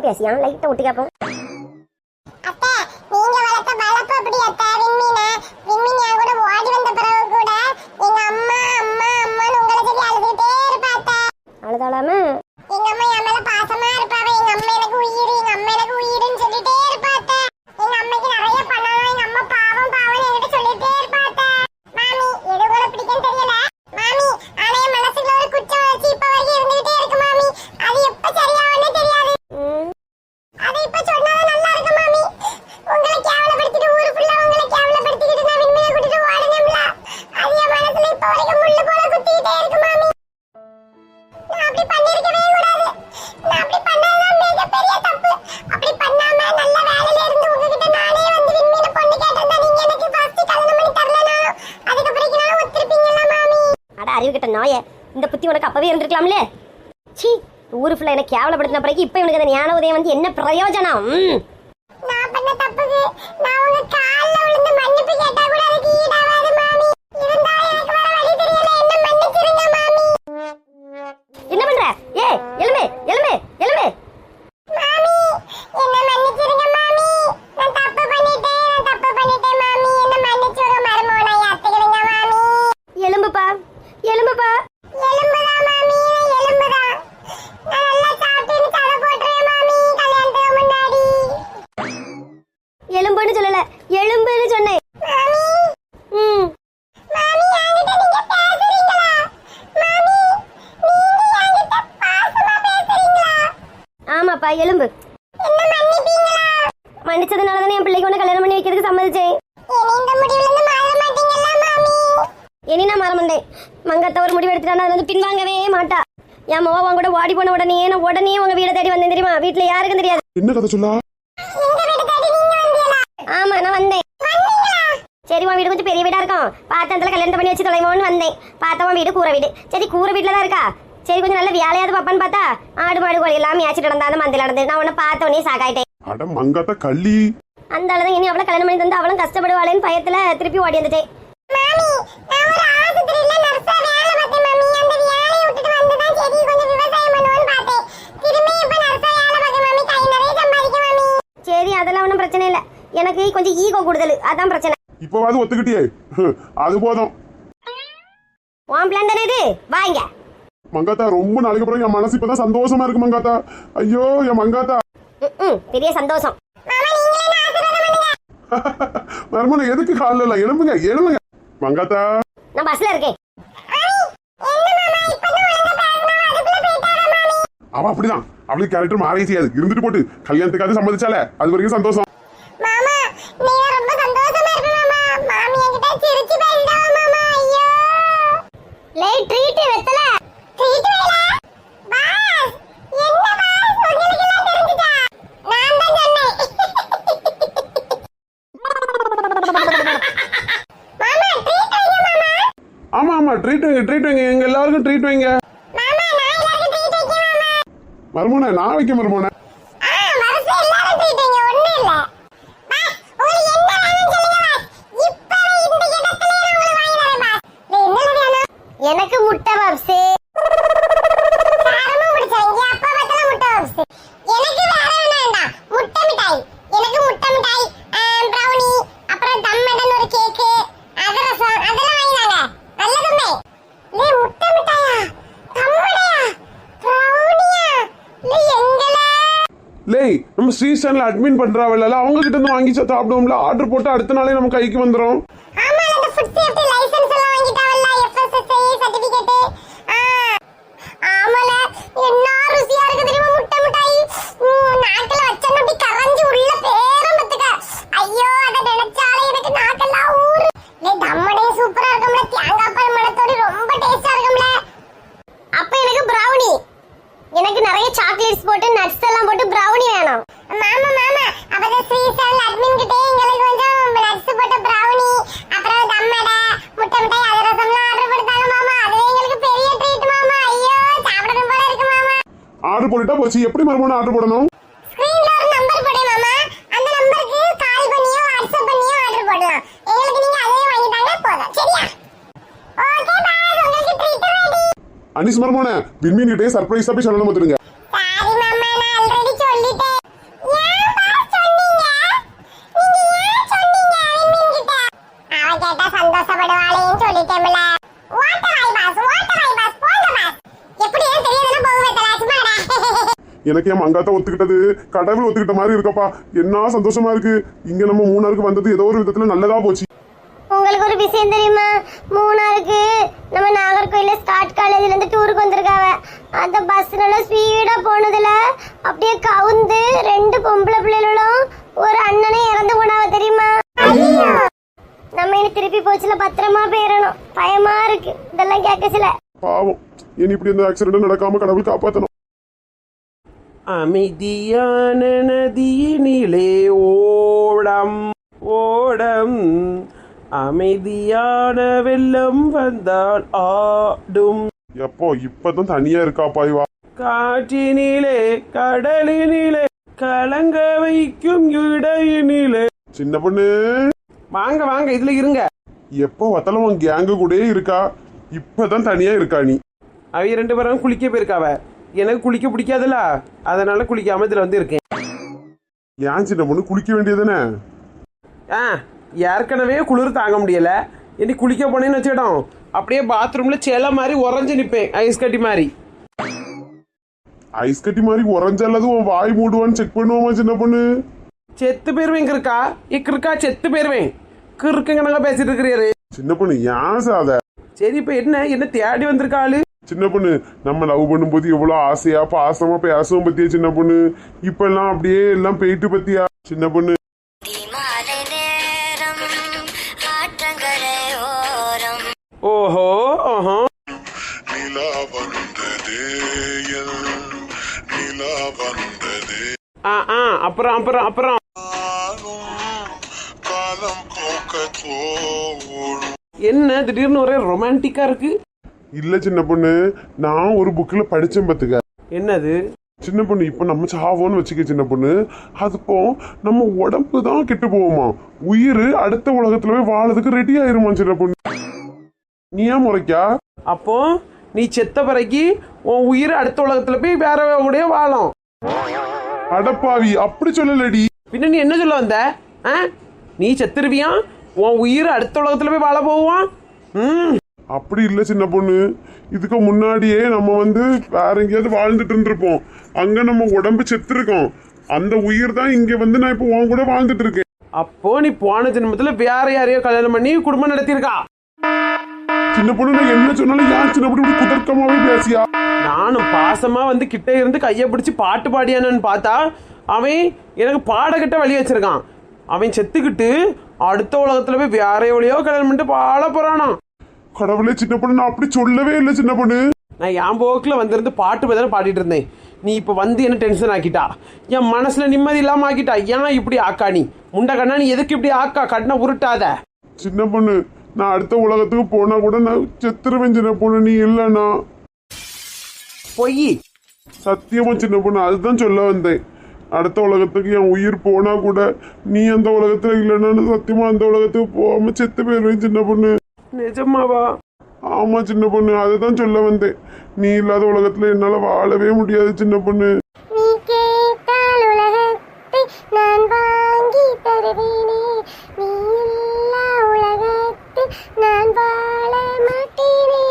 அதிகமா பேசியா லைட்டா ஒட்டி கேட்போம் அட நாய இந்த புத்தி உனக்கு அப்பவே இருந்திருக்கலாம்ல? சி ஊரு ஃபுல்லா என்ன கேவலப்படுத்தின பிறகு இப்ப இவனுக்கு அந்த ஞான உதயம் வந்து என்ன பிரயோஜனம்? நான் பண்ண தப்புக்கு நான் உங்க ஆமாப்பா எலும்பு. என்ன மன்னிப்பீங்களா? மன்னிச்சதுனால தானே என் பிள்ளைக்கு ஒன்று கல்யாணம் பண்ணி வைக்கிறதுக்கு சம்மதிச்சேன். இனி இருந்து மாற மாட்டீங்களா மாமி? இனி நான் மறந்தேன் மங்கத்த ஒரு முடிவு எடுத்துட்டானா அது வந்து பின்வாங்கவே மாட்டா. என் மோவா உன் கூட ஓடி போன உடனே நான் உடனே உங்க வீடை தேடி வந்தேன் தெரியுமா? வீட்டுல யாருக்கும் தெரியாது. என்ன கதை சொல்லா? எங்க வீடு தேடி நீங்க வந்தீங்களா? ஆமா நான் வந்தேன். வந்தீங்களா சரி உன் வீடு கொஞ்சம் பெரிய வீடா இருக்கும். பார்த்த இடத்துல கல்யாணம் பண்ணி வச்சு தொலைவோன்னு வந்தேன். பார்த்தா உன் வீடு கூரை வீடு. சரி கூரை வீட்டில் தான் இருக்கா? சரி கொஞ்சம் நல்ல வேலையாவது பார்ப்பான்னு பார்த்தா ஆடு மாடு கோழி எல்லாம் மேய்ச்சிட்டு நடந்தா அந்த மந்தில நடந்து நான் உன்னை பார்த்த உடனே சாக்காயிட்டேன் அட மங்காத்த கள்ளி. அந்த அளவு இனி அவளை கல்யாணம் பண்ணி தந்து அவளும் கஷ்டப்படுவாளேன்னு பயத்துல திருப்பி ஓடி வந்துட்டேன். சரி அதெல்லாம் ஒன்றும் பிரச்சனை இல்லை. எனக்கு கொஞ்சம் ஈகோ கூடுதல். அதான் பிரச்சனை. இப்போவாது ஒத்துக்கிட்டியே. அது போதும். உன் பிளான் தானே இது? வாங்க மங்காத்தா ரொம்ப நாளைக்கு அப்புறம் என் மனசு இப்பதான் சந்தோஷமா இருக்கு மங்காத்தா. ஐயோ என் மங்காத்தா. பெரிய சந்தோஷம். மர்மனை எதுக்கு காலில் இல்லை எழும்புங்க? எழும்புங்க. மங்காத்தா. நான் பஸ்ல இருக்கேன். அவ அப்படிதான். அவளுக்கு கேரக்டர் மாறவே செய்யாது. இருந்துட்டு போட்டு கல்யாணத்துக்காவது சம்மதிச்சால அது வரைக்கும் சந்தோஷம் மாமா நீங்க ரொம்ப சந்தோஷமா இருக்கு மாமா மாமி என்கிட்ட சிரிச்சு பேசிட்டாவ மாமா ஐயோ லே ட்ரீட் வெத்தல ட்ரீட் வேல பாஸ் என்ன பாஸ் உங்களுக்கு எல்லாம் தெரிஞ்சுதா நான் தான் சொன்னேன் மாமா ட்ரீட் வைங்க மாமா ஆமா ஆமா ட்ரீட் வைங்க ட்ரீட் வைங்க எங்க எல்லாருக்கும் ட்ரீட் வைங்க. மர்மோனை நான் வைக்க மர்மோனை. எனக்கு முட்டை பப்ஸ். காரமும் பிடிச்சவங்க அப்பா பார்த்தாலும் முட்டை பப்ஸ். எனக்கு வேற வேண்டாம் முட்டை மிட்டாய். எனக்கு முட்டை மிட்டாய். லேய் நம்ம ஸ்ரீஸ்டான்ல அட்மின் பண்றாவில்ல அவங்க கிட்ட இருந்து வாங்கி சாப்பிடுவோம்ல? ஆர்டர் போட்டு அடுத்த நாளே நம்ம கைக்கு வந்துடும் ஆமா அந்த ஃபுட் சேஃப்டி லைசென்ஸ் எல்லாம் வாங்கிட்டாவல்ல எஃப்எஸ்எஸ்ஐ சர்டிபிகேட் ஆமால என்ன ருசியா இருக்கு தெரியுமா முட்டை மிட்டாய் உம், நாக்குல வச்சோன்னு அப்படி கரைஞ்சு உள்ள பேரம் பத்துக்க ஐயோ அதை நினைச்சாலே எனக்கு நாக்கெல்லாம் ஊறு லே தம்மடே சூப்பரா இருக்கும்ல தேங்காய் பால் மணத்தோட ரொம்ப டேஸ்டா இருக்கும்ல அப்ப எனக்கு ப்ரௌனி எனக்கு நிறைய சாக்லேட்ஸ் போட்டு நட்ஸ் எல்லாம் போட்டு ப்ரௌனி வேணும் மாமா மாமா அப்பதான் ஸ்ரீசல் அட்மின் கிட்டே எங்களுக்கு கொஞ்சம் நட்ஸ் போட்ட ப்ரௌனி அப்புறம் தம்மடை முட்டை மிட்டாய் அதிரசம்லாம் ஆர்டர் கொடுத்தாங்க மாமா அதுவே எங்களுக்கு பெரிய ட்ரீட் மாமா ஐயோ சாப்பிடணும் போல இருக்கு மாமா ஆர்டர் போட்டுட்டா போச்சு எப்படி மர்மோனை ஆர்டர் போடணும் ஸ்கிரீன்ல ஒரு நம்பர் போடு மாமா அந்த நம்பருக்கு கால் பண்ணியோ வாட்ஸ்அப் பண்ணியோ ஆர்டர் போடலாம் எங்களுக்கு நீங்க அதே வாங்கிட்டாங்க போதும் சரியா? ஓகே பாஸ் உங்களுக்கு ட்ரீட் ரெடி அனிஸ் மர்மோனை விண்மீன் கிட்டே சர்ப்ரைஸா போய் சொல்லணும் பார்த்துடுங்க சாரி மாமா நான் ஆல்ரெடி சொல்லிட்டேன் எனக்கு என் மங்காத்த ஒத்துக்கிட்டது. கடவுள் ஒத்துக்கிட்ட மாதிரி இருக்கப்பா. என்ன சந்தோஷமா இருக்கு. இங்க நம்ம மூணாருக்கு வந்தது ஏதோ ஒரு விதத்துல நல்லதா போச்சு. உங்களுக்கு ஒரு விஷயம் தெரியுமா? மூணாருக்கு நம்ம நாகர்கோயில ஸ்டார்ட் காலேஜ்ல இருந்து டூருக்கு வந்திருக்காவ. அந்த பஸ் நல்லா ஸ்பீடா போனதுல அப்படியே கவுந்து ரெண்டு பொம்பளை பிள்ளைகளும் ஒரு அண்ணனை இறந்து போனாவ தெரியுமா? நம்ம இனி திருப்பி போச்சுல பத்திரமா போயிடணும் பயமா இருக்கு. இதெல்லாம் கேட்கச்சுல. பாவம். இனி இப்படி இந்த ஆக்சிடென்ட் நடக்காம கடவுள் காப்பாத்தணும். அமைதியான நதியினிலே ஓடம் ஓடம். அமைதியான வெள்ளம் வந்தால் ஆடும். எப்போ? இப்பதான் தனியா இருக்காப்பா இவா காற்றினிலே கடலினிலே கலங்க வைக்கும் இடையினிலே. சின்ன பொண்ணு. வாங்க வாங்க இதுல இருங்க. எப்போ வத்தலம் கேங்கு கூடயே இருக்கா? இப்பதான் தனியா இருக்கா நீ? அவங்க ரெண்டு பேரும் குளிக்க போயிருக்காவ. எனக்கு குளிக்க பிடிக்காதுல்ல அதனால குளிக்காம இதுல வந்து இருக்கேன். ஏன் சின்ன பொண்ணு குளிக்க வேண்டியதுதானே? ஆ ஏற்கனவே குளிர் தாங்க முடியல. இனி குளிக்க போனேன்னு வச்சிடும் அப்படியே பாத்ரூம்ல செல மாதிரி உறைஞ்சு நிப்பேன். ஐஸ் கட்டி மாதிரி. ஐஸ் கட்டி மாதிரி உறைஞ்சாலது உன் வாய் மூடுவான்னு செக் பண்ணுவோமா சின்ன பொண்ணு? செத்து போயிருவேன் கிருக்கா இக்கிருக்கா செத்து போயிருவேன். கிறுக்குங்க நாங்க பேசிட்டு இருக்கிறாரு. சின்ன பொண்ணு ஏன் சாத? சரி இப்ப என்ன? என்ன தேடி வந்திருக்காளு சின்ன பொண்ணு. நம்ம லவ் பண்ணும்போது எவ்வளவு ஆசையா பாசமா பேசுவோம் பத்தியா சின்ன பொண்ணு? இப்ப எல்லாம் அப்படியே எல்லாம் போயிட்டு பத்தியா சின்ன பொண்ணு? ஓஹோ வந்ததே ஆ ஆ அப்புறம் அப்புறம் அப்புறம். என்ன திடீர்னு ஒரே ரொமான்டிக்கா இருக்கு? இல்ல சின்ன பொண்ணு. நான் ஒரு புக்ல படிச்சேன் பத்துக்க. என்னது? சின்ன பொண்ணு இப்ப நம்ம சாவோன்னு வச்சுக்க சின்ன பொண்ணு. அதுப்போ நம்ம உடம்பு தான் கெட்டு போகுமா? உயிர் அடுத்த உலகத்துல போய் வாழறதுக்கு ரெடி ஆயிருமா சின்ன பொண்ணு? நீ ஏன் முறைக்கா? அப்போ நீ செத்த பிறகு உன் உயிர் அடுத்த உலகத்துல போய் வேற கூட வாழும். அடப்பாவி அப்படி சொல்லலடி. பின்ன நீ என்ன சொல்ல வந்த? ஆ? நீ செத்துருவியா? உன் உயிர் அடுத்த உலகத்துல போய் வாழ போவான் ம். அப்படி இல்ல சின்ன பொண்ணு. இதுக்கு முன்னாடியே நம்ம வந்து வேற எங்கேயாவது வாழ்ந்துட்டு இருந்திருப்போம். அங்க நம்ம உடம்பு செத்துருக்கோம். அந்த உயிர் தான் இங்க வந்து நான் இப்போ உன் கூட வாழ்ந்துட்டு இருக்கேன். அப்போ நீ போன ஜென்மத்துல வேற யாரையோ கல்யாணம் பண்ணி குடும்பம் நடத்தியிருக்கா? சின்ன பொண்ணு நான் என்ன சொன்னாலும் ஏன் சின்ன பொண்ணு குதர்க்கமாவே பேசியா? நானும் பாசமா வந்து கிட்ட இருந்து கையை பிடிச்சி பாட்டு பாடியானு பார்த்தா அவன் எனக்கு பாடகிட்ட வழி வச்சிருக்கான். அவன் செத்துக்கிட்டு அடுத்த உலகத்துல போய் வேற எவ்வளையோ கல்யாணம் பண்ணிட்டு பாட போறானாம். கடவுளே சின்ன பொண்ணு நான் அப்படி சொல்லவே இல்லை சின்ன பொண்ணு. நான் என் போக்கில் வந்திருந்து பாட்டு பதான பாடிட்டு இருந்தேன். நீ இப்போ வந்து என்ன டென்ஷன் ஆக்கிட்டா? என் மனசுல நிம்மதி இல்லாம ஆக்கிட்டா? ஏன் இப்படி ஆக்கா நீ? முண்டை கண்ணா நீ எதுக்கு இப்படி ஆக்கா? கண்ணை உருட்டாத. சின்ன பொண்ணு நான் அடுத்த உலகத்துக்கு போனா கூட நான் செத்துருவேன் சின்ன பொண்ணு. நீ இல்லைண்ணா பொய். சத்தியமா சின்ன பொண்ணு அதுதான் சொல்ல வந்தேன். அடுத்த உலகத்துக்கு என் உயிர் போனா கூட நீ அந்த உலகத்துல இல்லைன்னா சத்தியமா அந்த உலகத்துக்கு போகாம செத்து போயிருவேன் சின்ன பொண்ணு. நிஜமாவா? ஆமா சின்ன பொண்ணு. அதுதான் சொல்ல வந்தேன். நீ இல்லாத உலகத்துல என்னால வாழவே முடியாது சின்ன பொண்ணு. நீ கேட்டால் உலகத்தை நான் வாங்கி தருவேனே. நீ இல்லா உலகத்தில் நான் வாழ மாட்டேனே.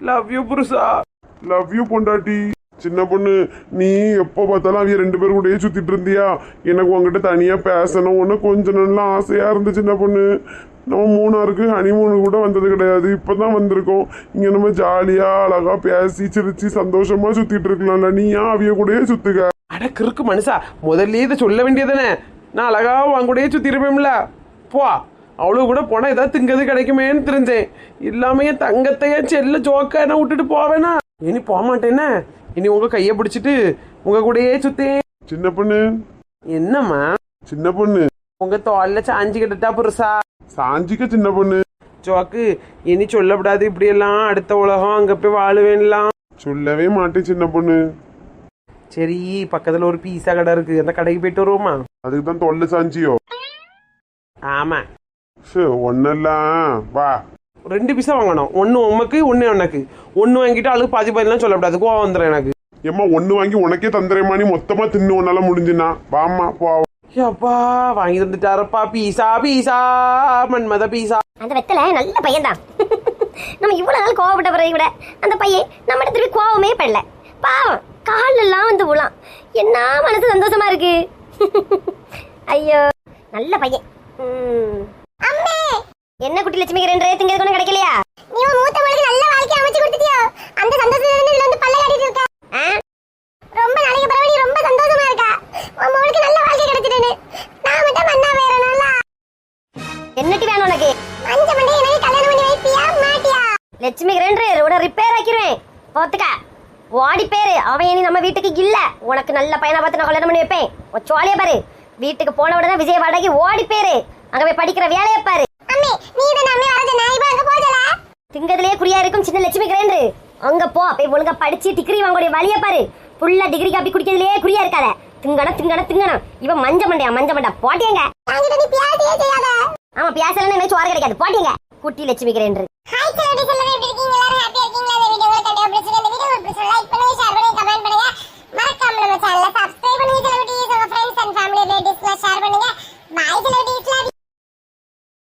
லவ் யூ புருஷா. லவ் யூ பொண்டாட்டி. சின்ன பொண்ணு நீ எப்போ பார்த்தாலும் அவங்க ரெண்டு பேரும் கூடயே சுத்திட்டு இருந்தியா? எனக்கு உங்ககிட்ட தனியாக பேசணும் ஒன்று கொஞ்ச நல்லா ஆசையாக இருந்து சின்ன பொண்ணு. நம்ம மூணாருக்கு ஹனிமூனு கூட வந்தது கிடையாது இப்போ தான் வந்திருக்கோம். இங்கே நம்ம ஜாலியாக அழகாக பேசி சிரிச்சு சந்தோஷமாக சுற்றிட்டு இருக்கலாம்ல. நீ ஏன் அவிய கூடயே சுத்துக்க அட கிறுக்கு மனுஷா முதல்ல இதை சொல்ல வேண்டியதானே நான் அழகாக உன் கூடயே சுற்றிருப்பேன்ல போ அவ்வளோ கூட போனால் ஏதாவது திங்கிறது கிடைக்குமேன்னு தெரிஞ்சேன். இல்லாமையே தங்கத்தையே செல்ல ஜோக்கான என்ன விட்டுட்டு போவேனா? இனி போக மாட்டேன்னா இனி உங்க கையை பிடிச்சிட்டு உங்க கூடயே சுத்தேன். சின்ன பொண்ணு. என்னம்மா? சின்ன பொண்ணு. உங்க தோல்ல சாஞ்சி கிட்டா புருஷா? சாஞ்சிக்க சின்ன பொண்ணு. ஜோக்கு இனி சொல்லக்கூடாது இப்படி எல்லாம் அடுத்த உலகம் அங்க போய் வாழுவேன்லாம். சொல்லவே மாட்டேன் சின்ன பொண்ணு. சரி பக்கத்துல ஒரு பீஸா கடை இருக்கு. அந்த கடைக்கு போயிட்டு வருவோமா? அதுக்கு தான் தொல்லை சாஞ்சியோ. ஆமா. சே ஒன்னெல்லாம் வா. ரெண்டு பீஸா வாங்கணும். ஒன்னு உமக்கு ஒன்னு உனக்கு ஒன்னு வாங்கிட்டு அழுகு பாதி பாதிலாம் சொல்லக்கூடாது கோவம் வந்துடும் எனக்கு. ஏம்மா ஒண்ணு வாங்கி உனக்கே தந்துறேம்மா நீ மொத்தமா தின்னு உன்னால முடிஞ்சுனா வாம்மா போ. அப்பா வாங்கி தந்துட்டாரப்பா. பீஸா பீஸா மன்மத பீஸா அந்த வெத்தலை நல்ல பையன்தான். நம்ம இவ்வளவு நாள் கோவப்பட்ட பிறகு விட அந்த பையன் நம்ம திருப்பி கோவமே படல. பாவம் காலெல்லாம் வந்து விழாம் என்ன மனசு சந்தோஷமா இருக்கு? ஐயோ நல்ல பையன். ம். அம்மே என்ன குட்டி லட்சுமி ரெண்டு திங்கிறது ஒன்றும் கிடைக்கலையா? நீ உன் மூத்த மகளுக்கு நல்ல வாழ்க்கை அமைச்சு கொடுத்துட்டியோ? அந்த சந்தோஷத்துல இருந்து இதுல வந்து பல்ல காட்டிட்டு இருக்க? ரொம்ப நாளைக்கு பிறகு நீ ரொம்ப சந்தோஷமா இருக்கா? உன் மகளுக்கு நல்ல வாழ்க்கை கிடைச்சிட்டுன்னு நான் மட்டும் மண்ணா வேறணும்ல என்னட்டி வேணும் உனக்கு? மஞ்ச மண்டை எனக்கு கல்யாணம் பண்ணி வைப்பியா மாட்டியா? லட்சுமி கிரைண்டர் உட ரிப்பேர் ஆக்கிருவேன் போத்துக்க ஓடி பேரு. அவன் இனி நம்ம வீட்டுக்கு இல்ல. உனக்கு நல்ல பையனை பார்த்து நான் கல்யாணம் பண்ணி வைப்பேன். சோழிய பாரு. வீட்டுக்கு போன உடனே விஜய் வாடகை ஓடி பேரு. அங்க போய் படிக்கிற வேலையை பாரு. மம்மி நீ இத நம்பி இருக்கும் சின்ன லட்சுமி கிரைண்டர் அங்க போ. போய் ஒழுங்கா படிச்சு டிகிரி வாங்கக்கூடிய வழிய பாரு. ஃபுல்லா டிகிரி காப்பி குடிக்கிறதுலயே குறியா இருக்காத. திங்கணும் திங்கணும் திங்கணும். இவன் மஞ்ச மண்டையா மஞ்ச மண்டா. போட்டியங்க. ஆமா பேசலன்னு எனக்கு சோறு கிடைக்காது. போட்டியங்க. குட்டி லட்சுமி கிரைண்டர் ஹாய் செலவு செலவு எப்படி